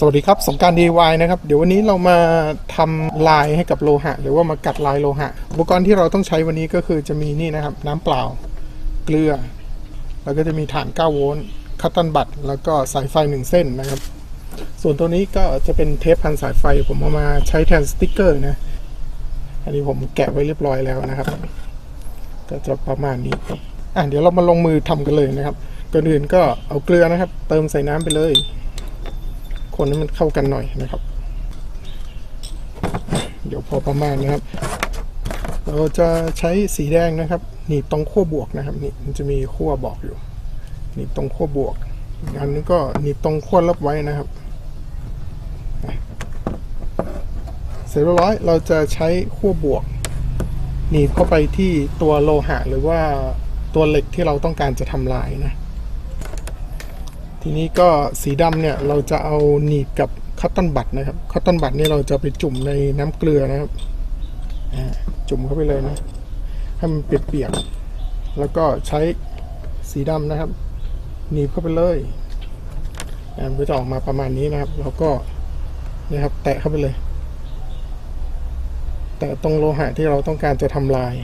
สวัสดีครับสงกราร DIY นะครับ เดี๋ยววันนี้เรามาทำลายให้กับโลหะ หรือว่ามากัดลายโลหะ อุปกรณ์ที่เราต้องใช้วันนี้ก็คือจะมีนี่นะครับ น้ำเปล่า เกลือ แล้วก็จะมีฐาน 9 โวลต์คัตตันบัตแล้วก็สายไฟ 1 เส้นนะครับ ส่วนตัวนี้ก็จะเป็นเทปพันสายไฟ ผมเอามาใช้แทนสติ๊กเกอร์นะ อันนี้ผมแกะไว้เรียบร้อยแล้วนะครับ ก็จะประมาณนี้อะเดี๋ยวเรามาลงมือทำกันเลยนะครับก่อนอื่นก็เอาเกลือนะครับ เติมใส่น้ำไปเลย คนให้มันเข้ากันหน่อยนะครับ เดี๋ยวพอประมาณนะครับ เราจะใช้สีแดงนะครับหนีบตรงขั้วบวกนะครับนี่มันจะมีขั้วบอกอยู่หนีบตรงขั้วบวกอันนึงก็หนีบตรงขั้วลบไว้นะครับเสร็จเรียบร้อยเราจะใช้ขั้วบวกหนีบเข้าไปที่ตัวโลหะหรือว่าตัวเหล็กที่เราต้องการจะทำลายนะ ทีนี้ก็สีดำเนี่ยเราจะเอาหนีบกับคัตตันบัตนะครับคัตตันบัตนี่เราจะไปจุ่มในน้ำเกลือนะครับจุ่มเข้าไปเลยนะให้มันเปียกๆแล้วก็ใช้สีดำนะครับ หนีบเข้าไปเลยมันก็จะออกมาประมาณนี้นะครับ แล้วก็นะครับ แตะเข้าไปเลย แตะตรงโลหะที่เราต้องการจะทำลาย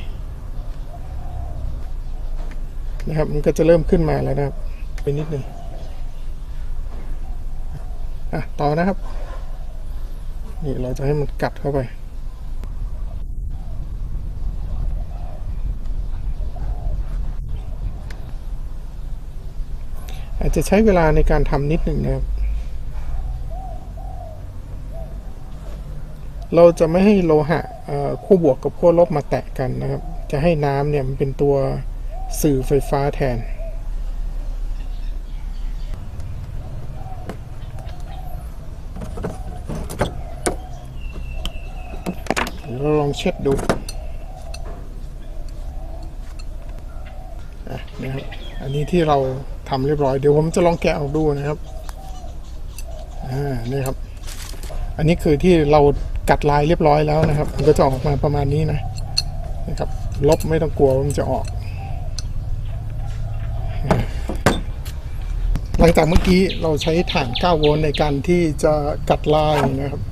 นะครับ มันก็จะเริ่มขึ้นมาแล้วนะครับไปนิดหนึ่ง อะต่อนะครับ นี่เราจะให้มันกัดเข้าไปอาจจะใช้เวลาในการทำนิดหนึ่งนะครับ เราจะไม่ให้โลหะคู่บวกกับขั้วลบมาแตะกันนะครับ จะให้น้ำเนี่ยมันเป็นตัวสื่อไฟฟ้าแทน เราลองเช็ดดูนะครับอันนี้ที่เราทำเรียบร้อยเดี๋ยวผมจะลองแกะออกดูนะครับอ่านี่ครับ อันนี้คือที่เรากัดลายเรียบร้อยแล้วนะครับ มันก็จะออกมาประมาณนี้นะนะครับ ลบไม่ต้องกลัวมันจะออก หลังจากเมื่อกี้เราใช้ฐาน 9 โวลต์ในการที่จะกัดลายนะครับ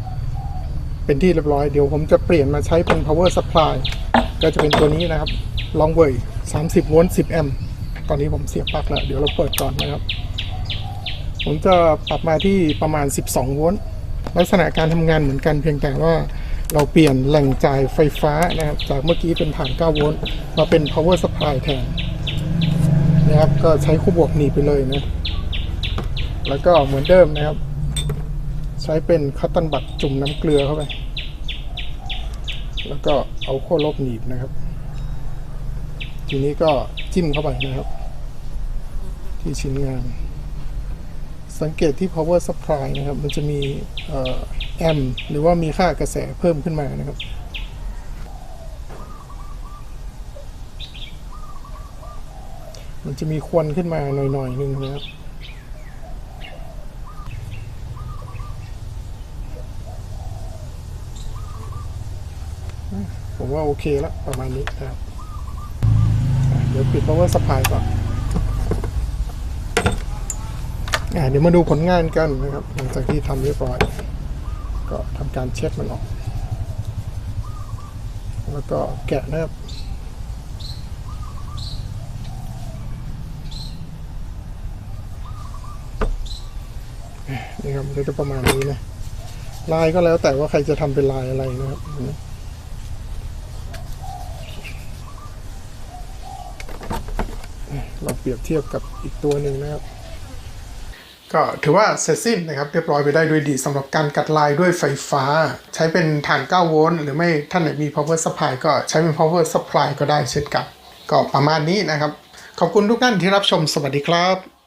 เป็นที่เรียบร้อยเดี๋ยวผมจะเปลี่ยนมาใช้เป็น power supply ก็จะเป็นตัวนี้นะครับ long way 30 โวลต์ 10 แอมป์ตอนนี้ผมเสียบปลั๊กแล้ว เดี๋ยวเราเปิดก่อนนะครับ ผมจะปรับมาที่ประมาณ 12 โวลต์ลักษณะการทำงานเหมือนกันเพียงแต่ว่าเราเปลี่ยนแหล่งจ่ายไฟฟ้านะครับ จากเมื่อกี้เป็นผ่าน 9 โวลต์มาเป็น power supply แทนนะครับก็ใช้คู่บวกหนีไปเลยนะ แล้วก็เหมือนเดิมนะครับ ใช้เป็นคัตตันบัตจุ่มน้ำเกลือเข้าไป แล้วก็เอาขั้วลบหนีบนะครับ ทีนี้ก็จิ้มเข้าไปนะครับ ที่ชิ้นงาน สังเกตที่ power supply นะครับ มันจะมีแอมหรือว่ามีค่ากระแสเพิ่มขึ้นมานะครับมันจะมีควันขึ้นมาหน่อยๆนึงนะครับ ผมว่าโอเคแล้วประมาณนี้นะครับ เดี๋ยวปิด power supply ก่อนเดี๋ยวมาดูผลงานกันนะครับ หลังจากที่ทำเรียบร้อย ก็ทำการเช็ดมันออก แล้วก็แกะนะครับนี่ครับมันก็จะประมาณนี้นะลายก็แล้วแต่ว่าใครจะทำเป็นลายอะไรนะครับ เราเปรียบเทียบกับอีกตัวหนึ่งนะครับก็ถือว่าเสร็จสิ้นนะครับเรียบร้อยไปได้ด้วยดีสำหรับการกัดลายด้วยไฟฟ้า ใช้เป็นฐาน 9 โวลต์หรือไม่ท่านไหนมี power supply ก็ใช้เป็น power supply ก็ได้เช่นกัน ก็ประมาณนี้นะครับ ขอบคุณทุกท่านที่รับชมสวัสดีครับ